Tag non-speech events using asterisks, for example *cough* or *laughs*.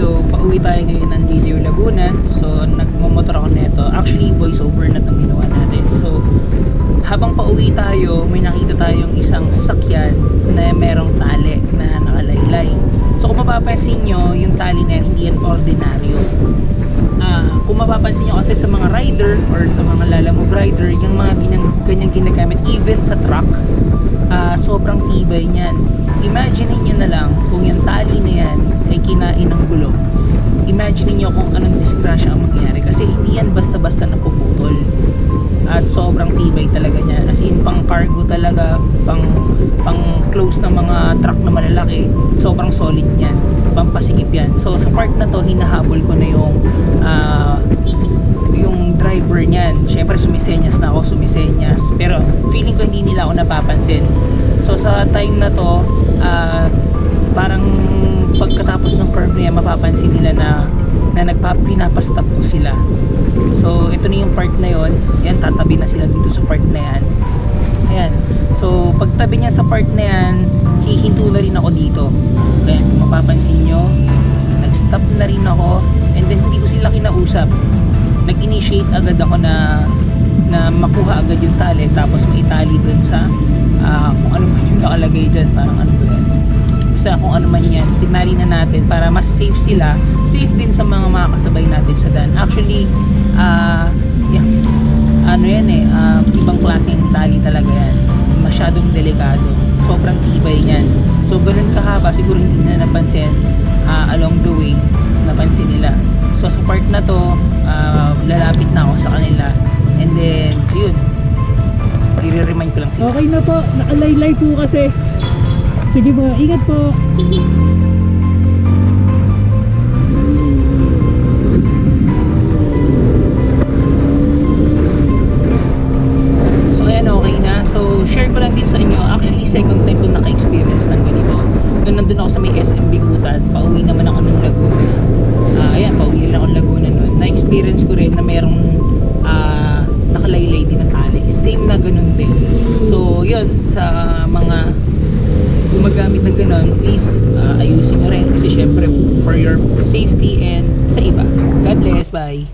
So, pauwi tayo ngayon ng Diliw, Laguna. So, nagmumotor ako nito. Actually, voiceover na itong ginawa natin. So, habang pauwi tayo, may nakita tayong isang sasakyan na merong tali na nakalaylay. So, kung mapapansin nyo, yung tali na hindi yan ordinaryo. Ah, kung mapapansin nyo kasi sa mga rider or sa mga lalamove rider, yung mga ganyang, ganyang ginagamit, even sa truck, ah, sobrang tibay niyan. Imagine niyo na lang kung basta-basta napuputol. At sobrang tibay talaga niya. As in, pang cargo talaga, pang, pang close na mga truck na malalaki, sobrang solid niyan. Pampasikip yan. So, sa part na to, hinahabol ko na yung ah, yung driver niyan. Siyempre, sumisenyas na ako, sumisenyas. Pero, feeling ko hindi nila ako napapansin. So, sa time na to, ah, parang pagkatapos ng curve niya, mapapansin nila na na nagpa, pinapastop ko sila. So, ito na yung part na yon. Yan, tatabi na sila dito sa part na yan. Ayan. So, pagtabi niya sa part na yan, hihinto na rin ako dito. Ayan, kung mapapansin nyo, nag-stop na rin ako. And then, hindi ko sila kinausap. Nag-initiate agad ako na na makuha agad yung tali tapos maitali dun sa ah, kung ano man *laughs* yung nakalagay dyan parang ano ba yan basta kung ano man yan tinali na natin para mas safe sila safe din sa mga makakasabay natin sa daan actually ah yan, ano yan eh ah, ibang klaseng tali talaga yan. Masyadong delikado. Sobrang tibay yan so ganun kahaba siguro hindi na napansin ah, along the way napansin nila. So sa part na to ah, lalapit na ako sa kanila. And then ayun. I-remind ko lang sila. Okay na po, nakalaylay po kasi. Sige po, ingat po. Second time ko naka-experience ng ganito. Nung nandun ako sa may SM Bigutan, pauwi naman ako ng Laguna. Ah, ayan, pauwi rin ako ng Laguna nun. Na-experience ko rin na merong ah, nakalaylay din na tali. Same na ganun din. So yun, sa mga gumagamit ng ganun, please ah, ayusin nyo rin. Kasi syempre, for your safety and sa iba. God bless. Bye.